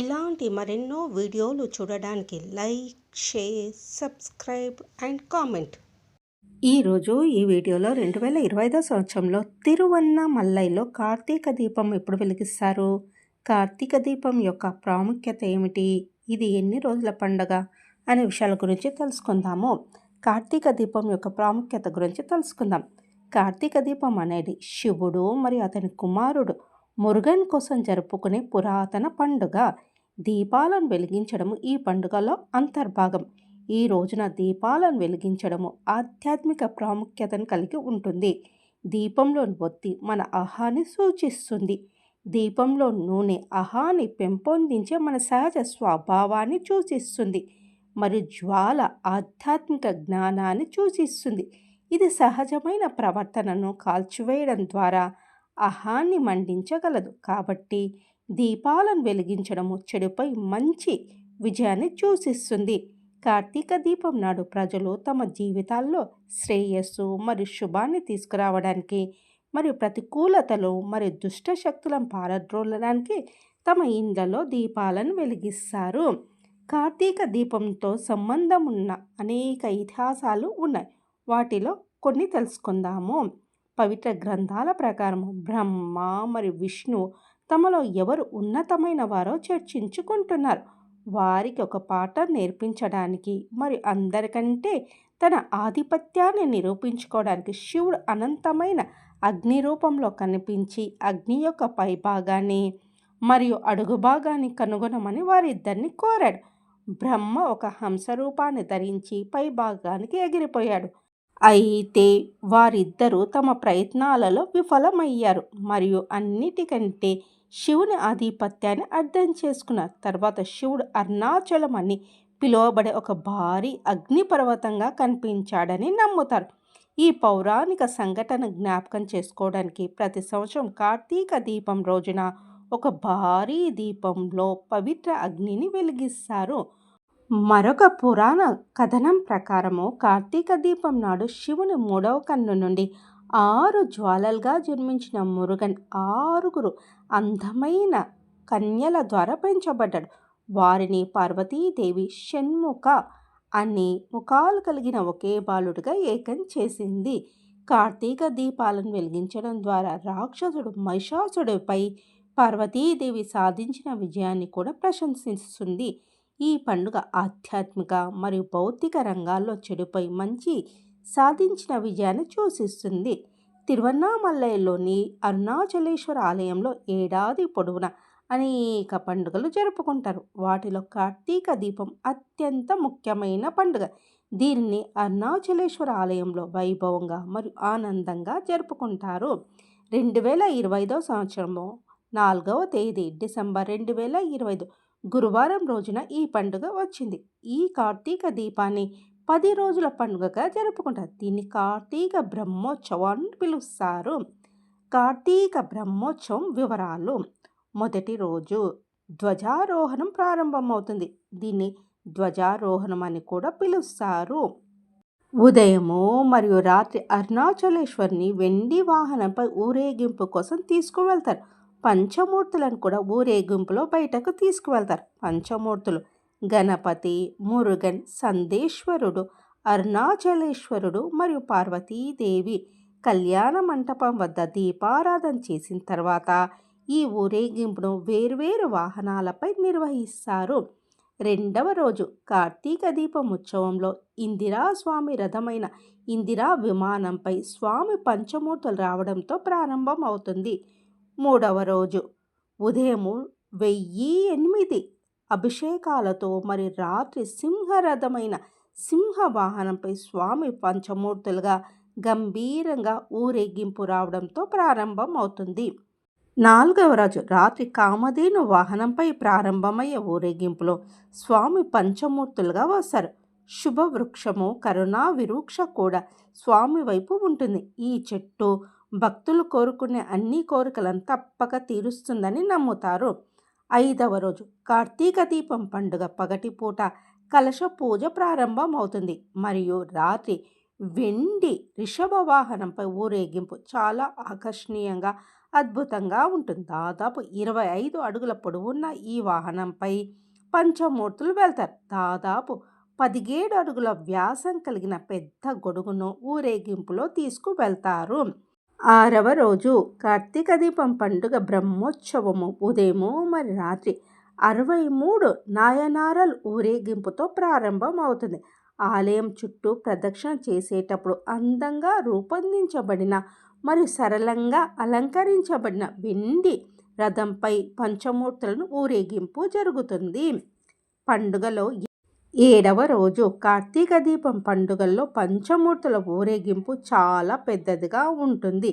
ఇలాంటి మరెన్నో వీడియోలు చూడడానికి like share subscribe and comment. ఈరోజు ఈ వీడియోలో రెండు వేల ఇరవై ఐదో సంవత్సరంలో తిరువన్నమల్లైలో కార్తీక దీపం ఎప్పుడు వెలిగిస్తారు? కార్తీక దీపం యొక్క ప్రాముఖ్యత ఏమిటి? ఇది ఎన్ని రోజుల పండగ? అనే విషయాల గురించి తెలుసుకుందాము. కార్తీక దీపం యొక్క ప్రాముఖ్యత గురించి తెలుసుకుందాం. కార్తీక దీపం అనేది శివుడు మరియు అతని కుమారుడు మురుగన్ కోసం జరుపుకునే పురాతన పండుగ. దీపాలను వెలిగించడము ఈ పండుగలో అంతర్భాగం. ఈ రోజున దీపాలను వెలిగించడము ఆధ్యాత్మిక ప్రాముఖ్యతను కలిగి ఉంటుంది. దీపంలోని ఒత్తి మన అహాన్ని సూచిస్తుంది. దీపంలో నూనె అహాన్ని పెంపొందించే మన సహజ స్వభావాన్ని సూచిస్తుంది. మరియు జ్వాల ఆధ్యాత్మిక జ్ఞానాన్ని సూచిస్తుంది. ఇది సహజమైన ప్రవర్తనను కాల్చివేయడం ద్వారా అహాన్ని మండించగలదు. కాబట్టి దీపాలను వెలిగించడము చెడుపై మంచి విజయాన్ని సూచిస్తుంది కార్తీక దీపం నాడు ప్రజలు తమ జీవితాల్లో శ్రేయస్సు మరియు శుభాన్ని తీసుకురావడానికి మరియు ప్రతికూలతలు మరియు దుష్ట శక్తులను పారద్రోలడానికి తమ ఇండ్లలో దీపాలను వెలిగిస్తారు. కార్తీక దీపంతో సంబంధం ఉన్న అనేక ఇతిహాసాలు ఉన్నాయి. వాటిలో కొన్ని తెలుసుకుందాము. పవిత్ర గ్రంథాల ప్రకారం బ్రహ్మ మరియు విష్ణు తమలో ఎవరు ఉన్నతమైన వారో చర్చించుకుంటున్నారు. వారికి ఒక పాఠం నేర్పించడానికి మరి అందరికంటే తన ఆధిపత్యాన్ని నిరూపించుకోవడానికి శివుడు అనంతమైన అగ్ని రూపంలో కనిపించి అగ్ని యొక్క పైభాగాన్ని మరియు అడుగు భాగాన్ని కనుగొనమని వారిద్దరిని కోరాడు. బ్రహ్మ ఒక హంస రూపాన్ని ధరించి పై భాగానికి ఎగిరిపోయాడు. అయితే వారిద్దరూ తమ ప్రయత్నాలలో విఫలమయ్యారు. మరియు అన్నిటికంటే శివుని ఆధిపత్యాన్ని అర్థం చేసుకున్నారు తర్వాత శివుడు అరుణాచలం అని పిలువబడే ఒక భారీ అగ్నిపర్వతంగా కనిపించాడని నమ్ముతారు. ఈ పౌరాణిక సంఘటన జ్ఞాపకం చేసుకోవడానికి ప్రతి సంవత్సరం కార్తీక దీపం రోజున ఒక భారీ దీపంలో పవిత్ర అగ్నిని వెలిగిస్తారు. మరొక పురాణ కథనం ప్రకారము కార్తీక దీపం నాడు శివుని మూడవ కన్ను నుండి ఆరు జ్వాలలుగా జన్మించిన మురుగన్ ఆరుగురు అందమైన కన్యల ద్వారా పెంచబడ్డాడు. వారిని పార్వతీదేవి షణ్ముఖ అనే ముఖాలు కలిగిన ఒకే బాలుడిగా ఏకం చేసింది. కార్తీక దీపాలను వెలిగించడం ద్వారా రాక్షసుడు మహిషాసుడిపై పార్వతీదేవి సాధించిన విజయాన్ని కూడా ప్రశంసిస్తుంది. ఈ పండుగ ఆధ్యాత్మిక మరియు భౌతిక రంగాల్లో చెడుపై మంచి సాధించిన విజయాన్ని సూచిస్తుంది తిరువన్నామలైలోని అరుణాచలేశ్వర ఆలయంలో ఏడాది పొడవున అనేక పండుగలు జరుపుకుంటారు. వాటిలో కార్తీక దీపం అత్యంత ముఖ్యమైన పండుగ. దీనిని అరుణాచలేశ్వర ఆలయంలో వైభవంగా మరియు ఆనందంగా జరుపుకుంటారు. రెండు వేల ఇరవై ఐదో సంవత్సరము నాలుగవ తేదీ డిసెంబర్ రెండు వేల ఇరవై ఐదు గురువారం రోజున ఈ పండుగ వచ్చింది. ఈ కార్తీక దీపాన్ని పది రోజుల పండుగగా జరుపుకుంటారు. దీన్ని కార్తీక బ్రహ్మోత్సవం అని పిలుస్తారు. కార్తీక బ్రహ్మోత్సవం వివరాలు. మొదటి రోజు ధ్వజారోహణం ప్రారంభమవుతుంది. దీన్ని ధ్వజారోహణం అని కూడా పిలుస్తారు. ఉదయము మరియు రాత్రి అరుణాచలేశ్వరిని వెండి వాహనంపై ఊరేగింపు కోసం తీసుకువెళ్తారు. పంచమూర్తులను కూడా ఊరేగింపులో బయటకు తీసుకువెళ్తారు. పంచమూర్తులు గణపతి మురుగన్ సందేశ్వరుడు అరుణాచలేశ్వరుడు మరియు పార్వతీదేవి కళ్యాణ మంటపం వద్ద దీపారాధన చేసిన తర్వాత ఈ ఊరేగింపును వేర్వేరు వాహనాలపై నిర్వహిస్తారు. రెండవ రోజు కార్తీక దీపం ఉత్సవంలో ఇందిరా స్వామి రథమైన ఇందిరా విమానంపై స్వామి పంచమూర్తులు రావడంతో ప్రారంభం అవుతుంది మూడవ రోజు. ఉదయము వెయ్యి ఎనిమిది. అభిషేకాలతో మరి రాత్రి సింహరథమైన సింహ వాహనంపై స్వామి పంచమూర్తులుగా గంభీరంగా ఊరేగింపు రావడంతో ప్రారంభం అవుతుంది నాలుగవ రోజు రాత్రి కామధేను వాహనంపై ప్రారంభమయ్యే ఊరేగింపులో స్వామి పంచమూర్తులుగా వస్తారు. శుభవృక్షము కరుణా విరూక్ష కూడా స్వామి వైపు ఉంటుంది. ఈ చెట్టు భక్తులు కోరుకునే అన్ని కోరికలను తప్పక తీరుస్తుందని నమ్ముతారు. ఐదవ రోజు కార్తీక దీపం పండుగ పగటిపూట కలశ పూజ ప్రారంభం అవుతుంది మరియు రాత్రి వెండి రిషభ వాహనంపై ఊరేగింపు చాలా ఆకర్షణీయంగా అద్భుతంగా ఉంటుంది. దాదాపు ఇరవై ఐదు అడుగుల పొడవున్న ఈ వాహనంపై పంచమూర్తులు వెళ్తారు. దాదాపు పదిహేడు అడుగుల వ్యాసం కలిగిన పెద్ద గొడుగును ఊరేగింపులో తీసుకువెళ్తారు. ఆరవ రోజు కార్తీక దీపం పండుగ బ్రహ్మోత్సవము. ఉదయము మరి రాత్రి అరవై మూడు నాయనారల్ ఊరేగింపుతో ప్రారంభం అవుతుంది ఆలయం చుట్టూ ప్రదక్షిణ చేసేటప్పుడు అందంగా రూపొందించబడిన మరియు సరళంగా అలంకరించబడిన వెండి రథంపై పంచమూర్తులను ఊరేగింపు జరుగుతుంది. పండుగలో ఏడవ రోజు కార్తీక దీపం పండుగల్లో పంచమూర్తుల ఊరేగింపు చాలా పెద్దదిగా ఉంటుంది.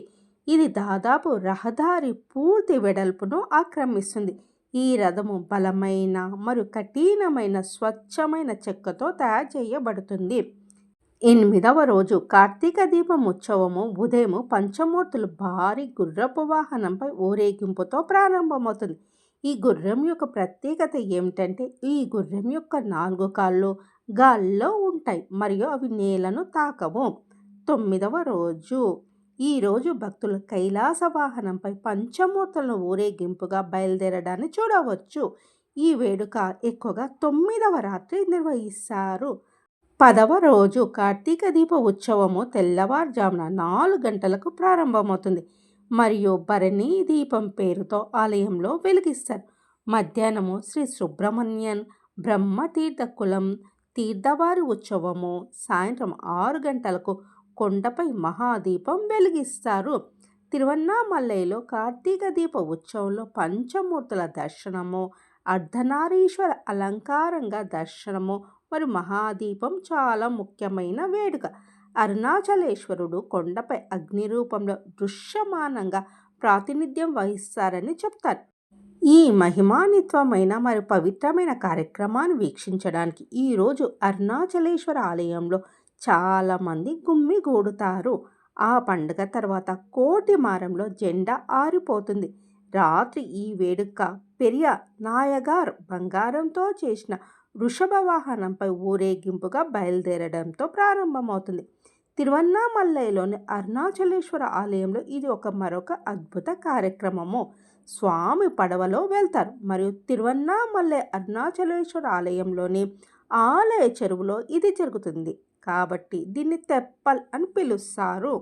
ఇది దాదాపు రహదారి పూర్తి వెడల్పును ఆక్రమిస్తుంది. ఈ రథము బలమైన మరియు కఠినమైన స్వచ్ఛమైన చెక్కతో తయారు చేయబడుతుంది. ఎనిమిదవ రోజు కార్తీక దీపం ఉత్సవము ఉదయం పంచమూర్తులు భారీ గుర్రపు వాహనంపై ఊరేగింపుతో ప్రారంభమవుతుంది. ఈ గుర్రం యొక్క ప్రత్యేకత ఏమిటంటే ఈ గుర్రం యొక్క నాలుగు కాళ్ళు గాల్లో ఉంటాయి. మరియు అవి నేలను తాకవు. తొమ్మిదవ రోజు. ఈరోజు భక్తులు కైలాస వాహనంపై పంచమూర్తులను ఊరేగింపుగా బయలుదేరడాన్ని చూడవచ్చు. ఈ వేడుక ఎక్కువగా తొమ్మిదవ రాత్రి నిర్వహిస్తారు. పదవ రోజు కార్తీక దీప ఉత్సవము తెల్లవారుజామున నాలుగు గంటలకు ప్రారంభమవుతుంది. మరియు భరణి దీపం పేరుతో ఆలయంలో వెలిగిస్తారు. మధ్యాహ్నము శ్రీ సుబ్రహ్మణ్యన్ బ్రహ్మ తీర్థ కులం తీర్థవారి ఉత్సవము సాయంత్రం ఆరు గంటలకు కొండపై మహాదీపం వెలిగిస్తారు. తిరువన్నామల్లైలో కార్తీక దీప ఉత్సవంలో పంచమూర్తుల దర్శనము అర్ధనారీశ్వర అలంకారంగా దర్శనము మరియు మహాదీపం చాలా ముఖ్యమైన వేడుక. అరుణాచలేశ్వరుడు కొండపై అగ్ని రూపంలో దృశ్యమానంగా ప్రాతినిధ్యం వహిస్తారని చెప్తారు. ఈ మహిమానిత్వమైన మరియు పవిత్రమైన కార్యక్రమాన్ని వీక్షించడానికి ఈరోజు అరుణాచలేశ్వర ఆలయంలో చాలామంది గుమ్మిగూడుతారు ఆ పండుగ తర్వాత కోటి మారంలో జెండా ఆరిపోతుంది. రాత్రి ఈ వేడుక పెరియ నాయగారు బంగారంతో చేసిన వృషభ వాహనంపై ఊరేగింపుగా బయలుదేరడంతో ప్రారంభమవుతుంది. తిరువన్నామల్లైలోని అరుణాచలేశ్వర ఆలయంలో ఇది ఒక మరొక అద్భుత కార్యక్రమము. స్వామి పడవలో వెళ్తారు. మరియు తిరువన్నామల్లై అరుణాచలేశ్వర ఆలయంలోని ఆలయ చెరువులో ఇది జరుగుతుంది. కాబట్టి దీన్ని తెప్పల్ అని పిలుస్తారు.